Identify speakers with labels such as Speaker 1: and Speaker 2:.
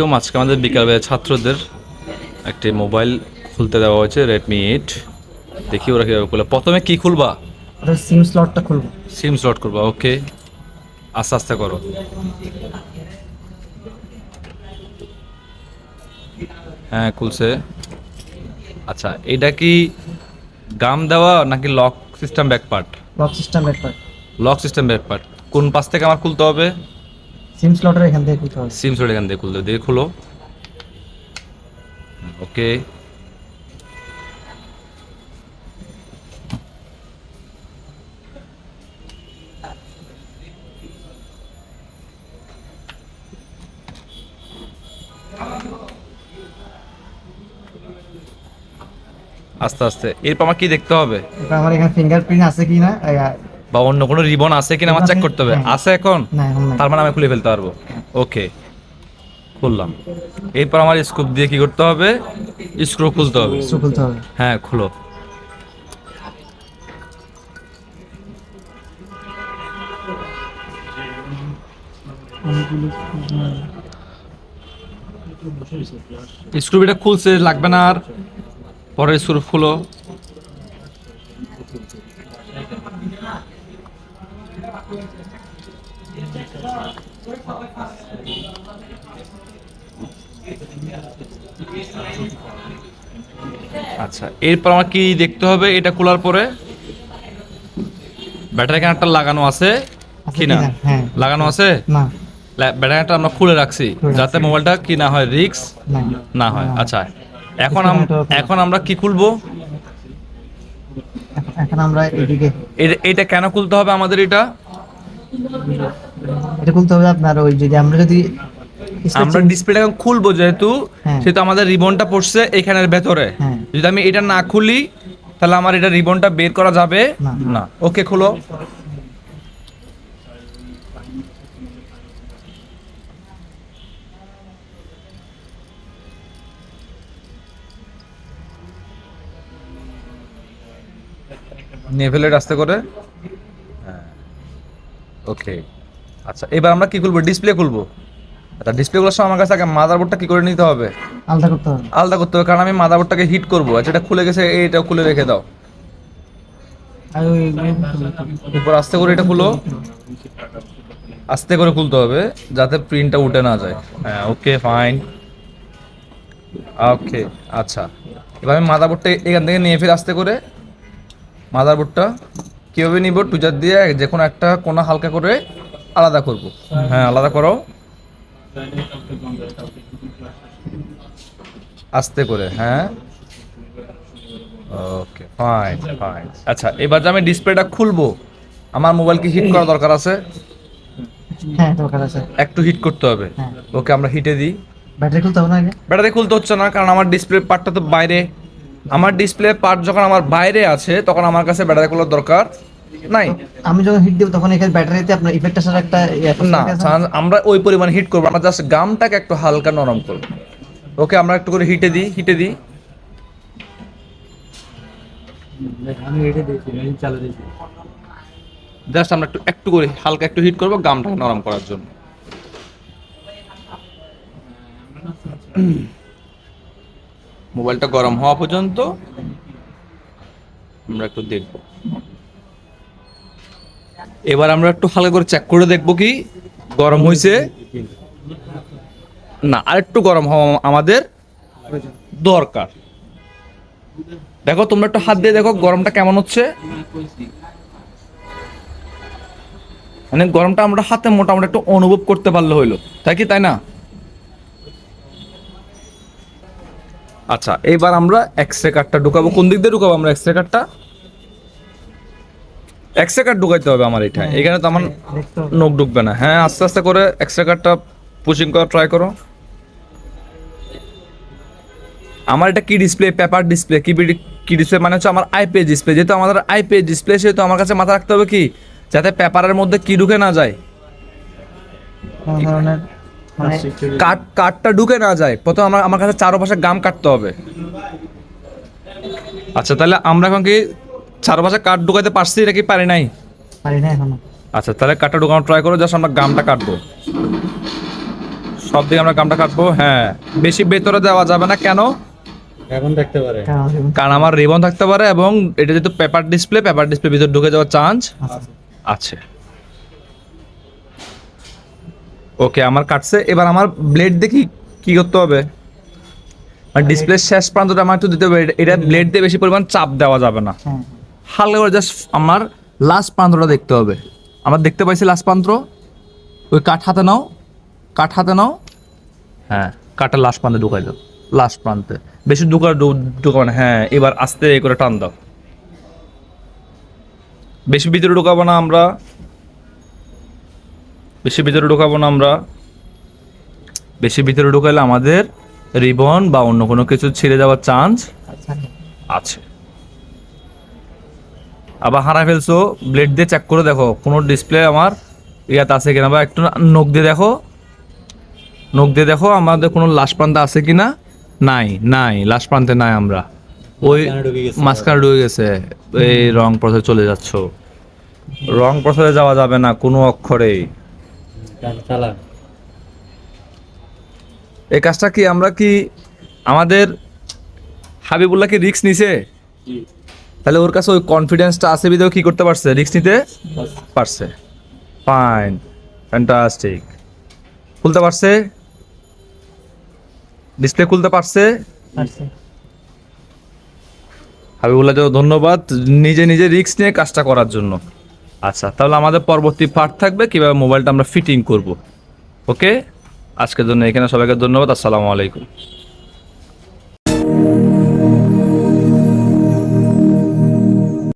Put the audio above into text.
Speaker 1: কেউ আজকে আমাদের বিকালবেলা ছাত্রদের একটি মোবাইল খুলতে দেওয়া হয়েছে রেডমি এইট দেখি ওরা কীভাবে খুলে। প্রথমে কি খুলবা?
Speaker 2: সিম স্লটটা খুলবো।
Speaker 1: সিম স্লট করবা ওকে আস্তে আস্তে করো। হ্যাঁ খুলছে। আচ্ছা এটা কি গাম দেওয়া নাকি lock system back part
Speaker 2: lock system ব্যাপার
Speaker 1: লক সিস্টেম ব্যাক পার্ট কোন পাশ থেকে আমার খুলতে হবে?
Speaker 2: সিম স্লটের এখান থেকে খুলতে হবে।
Speaker 1: সিম স্লট এখান থেকে খুলতে হবে। দিয়ে খুলো। ওকে। আস্তে আস্তে। এরপর আমার কি দেখতে হবে?
Speaker 2: আমার এখানে ফিঙ্গারপ্রিন্ট আছে কি না
Speaker 1: বা অন্য কোনো রিবন আছে কিনা আমার চেক করতে হবে। আছে এখন? তার মানে আমি খুলে ফেলতে পারব। ওকে খুললাম। এরপর আমার স্কুপ দিয়ে কি করতে হবে? স্ক্রু খুলতে হবে।
Speaker 2: স্ক্রু খুলতে হবে।
Speaker 1: হ্যাঁ খুলো। স্ক্রুবিটা খুলছে লাগবে না আর। পরের স্ক্রু খুলো। আচ্ছা এরপর আমার কি দেখতে হবে? এটা খোলার পরে ব্যাটারি কানেক্টর লাগানো আছে
Speaker 2: আছে
Speaker 1: কি না
Speaker 2: কিনা? হ্যাঁ।
Speaker 1: লাগানো আছে?
Speaker 2: না।
Speaker 1: ব্যাটারি কানেক্টর আমরা খুলে রাখছি যাতে মোবাইলটা কি না হয় রিক্স
Speaker 2: না।
Speaker 1: হয়। আচ্ছা এখন এখন আমরা কি খুলবো?
Speaker 2: এখন আমরা এদিকে
Speaker 1: এটা কেন খুলতে হবে আমাদের এটা?
Speaker 2: এটা খুলতে হবে আপনার ওই যদি আমরা যদি
Speaker 1: আমরা ডিসপ্লেটা এখন খুলবো যেহেতু
Speaker 2: হ্যাঁ।
Speaker 1: সেহেতু আমাদের রিবনটা পড়ছে এখানের ভেতরে।
Speaker 2: হ্যাঁ।
Speaker 1: যদি আমি এটা না খুলি তাহলে আমার এটা রিবনটা বের করা যাবে?
Speaker 2: না।
Speaker 1: ওকে খুলো। নিয়ে ফেলে রাস্তা করে? হ্যাঁ। ওকে। আচ্ছা এবার আমরা কি খুলবো? ডিসপ্লে খুলবো? আচ্ছা ডিসপ্লে খোলার সময় আমার কাছে আগে মাদারবোর্ডটা কি করে নিতে হবে?
Speaker 2: আলাদা করতে হবে।
Speaker 1: আলাদা করতে হবে কারণ আমি মাদারবোর্ডটাকে হিট করব। আচ্ছা এটা খুলে গেছে এইটা খুলে রেখে দাও।
Speaker 2: আর ওই
Speaker 1: এরপর আস্তে করে এটা খুলো। আস্তে করে খুলতে হবে যাতে প্রিন্টটা উঠে না যায়। হ্যাঁ ওকে ফাইন ওকে আচ্ছা। এবার আমি মাদারবোর্ডটা এখান থেকে নিয়ে ফের আস্তে করে মাদারবোর্ডটা কীভাবে নিব? টুজার দিয়ে যে কোনো একটা কোনা হালকা করে আলাদা করব। হ্যাঁ আলাদা করো আস্তে করে হ্যাঁ? ওকে ফাইন ফাইন আচ্ছা এবার যে আমি ডিসপ্লেটা খুলবো আমার মোবাইল কি হিট করা দরকার আছে?
Speaker 2: হ্যাঁ দরকার আছে।
Speaker 1: একটু হিট করতে হবে।
Speaker 2: হ্যাঁ।
Speaker 1: ওকে আমরা হিটে দিই।
Speaker 2: ব্যাটারি খুলতে হবে না আগে?
Speaker 1: ব্যাটারি খুলতে হচ্ছে না কারণ আমার ডিসপ্লে পার্টটা তো বাইরে। আমার ডিসপ্লে পার্ট যখন আমার বাইরে আছে তখন আমার কাছে ব্যাটারি খোলার দরকার। নাই।
Speaker 2: আমি যখন হিট দেব তখন এখানে ব্যাটারিতে আপনার ইফেক্ট আসার একটা ইয়ে
Speaker 1: না আমরা ওই পরিমাণ হিট করব। আমরা জাস্ট গামটাকে একটু হালকা নরম করব। ওকে আমরা একটু করে হিটে দিই হিটে দিই।
Speaker 3: আমি এটা দিয়েছি আমি চালু দিয়েছি।
Speaker 1: জাস্ট আমরা একটু একটু করে হালকা একটু হিট করব গামটাকে নরম করার জন্য। মোবাইলটা গরম হওয়া পর্যন্ত আমরা একটু দেখব। এবার আমরা একটু হালকা করে চেক করে দেখব কি গরম হয়েছে না, আরেকটু গরম হওয়া আমাদের দরকার। দেখো, তোমরা একটু হাত দিয়ে দেখো গরমটা কেমন হচ্ছে। মানে গরমটা আমরা হাতে মোটামুটি একটু অনুভব করতে পারলে হইল। তাই কি, তাই না? আচ্ছা এইবার আমরা এক্সরে কার্ডটা ঢুকাবো। কোন দিক দিয়ে ঢুকাবো আমরা এক্সরে কার্ডটা এক্সরে কার্ড ঢুকাইতে হবে আমার এটা। এখানে তো আমার
Speaker 2: দেখতে
Speaker 1: নখ ঢুকবে না। হ্যাঁ আস্তে আস্তে করে এক্সরে কার্ডটা পুচিং করা ট্রাই করো। আমার এটা কি ডিসপ্লে পেপার ডিসপ্লে কি কি ডিসপ্লে মানে হচ্ছে আমার আইপিএস ডিসপ্লে যেহেতু আমাদের আইপিএস ডিসপ্লে সেহেতু আমার কাছে মাথা রাখতে হবে কি? যাতে পেপারের মধ্যে কি ঢুকে না যায়।
Speaker 2: ধরনের মানে
Speaker 1: কাঠটা ঢুকে না যায়। প্রথম আমার আমার কাছে চারপাশে গাম কাটতে হবে। আচ্ছা তাহলে আমরা এখন কি চারপাশে কাঠ ঢুকাতে পারছি এটা কি পারি নাই?
Speaker 2: পারি না এখনও।
Speaker 1: আচ্ছা তাহলে কাঠটা ঢুকানো ট্রাই করো জাস্ট আমরা গামটা কাটবো। সব দিকে আমরা গামটা কাটবো হ্যাঁ। বেশি ভেতরে দেওয়া যাবে না কেন?
Speaker 3: এখন দেখতে পারে।
Speaker 1: কারণ আমার রিবন থাকতে পারে এবং এটা যেহেতু পেপার ডিসপ্লে পেপার ডিসপ্লে ভিতরে ঢুকে যাওয়ার চান্স আছে। ওকে আমার কাটছে। এবার আমার ব্লেড দেখি কি করতে হবে? মানে ডিসপ্লে শেষ প্রান্তটা আমার একটু দিতে হবে। এটা- এটা ব্লেড দিয়ে বেশি পরিমাণ চাপ দেওয়া যাবে না।
Speaker 2: হ্যাঁ।
Speaker 1: হালকা করে জাস্ট আমার লাস্ট প্রান্তটা দেখতে হবে। আমার দেখতে পাইছি লাস্ট প্রান্ত ওই কাঠ হাতে নাও কাঠ হাতে নাও। হ্যাঁ কাঠটা লাস্ট প্রান্তে ঢুকাই দাও। লাস্ট প্রান্তে বেশি ঢুকা ঢুকাবো না। হ্যাঁ এবার আস্তে করে টান দাও। বেশি ভিতরে ঢুকাবো না আমরা। বেশি ভিতরে ঢুকাবো না আমরা। বেশি ভিতরে ঢুকাইলে আমাদের রিবন বা অন্য কোনো কিছু ছিঁড়ে যাওয়ার চান্স
Speaker 2: আচ্ছা।
Speaker 1: আছে। আবার হারা ফেলছো ব্লেড দিয়ে চেক করে দেখো কোনো ডিসপ্লে আমার ইয়াতে আছে কিনা বা একটু নখ দিয়ে দেখো। নখ দিয়ে দেখো আমাদের কোনো লাশ প্রান্তে আছে কিনা? নাই নাই লাশ প্রান্তে নাই আমরা। ওই
Speaker 3: মাঝখানে ঢুকে গেছে।
Speaker 1: এই রং পথে চলে যাচ্ছ। রং পথে যাওয়া যাবে না কোনো অক্ষরেই।
Speaker 3: চালা।
Speaker 1: এই কাজটা কি আমরা কি আমাদের হাবিবুল্লাহ কি রিস্ক নিছে? তাহলে ওর কাছে ওই কনফিডেন্সটা আছে বিধেও কি করতে পারছে? রিস্ক নিতে পারছে। ফাইন ফ্যান্টাস্টিক খুলতে পারছে? ডিসপ্লে খুলতে পারছে? হাবিবুল্লাহ ধন্যবাদ। নিজে নিজে রিস্ক নিয়ে কাজটা করার জন্য। আচ্ছা তাহলে আমাদের পরবর্তী পার্ট থাকবে কীভাবে মোবাইলটা আমরা ফিটিং করব। ওকে আজকের জন্য এখানে সবাইকে ধন্যবাদ আসসালামু আলাইকুম।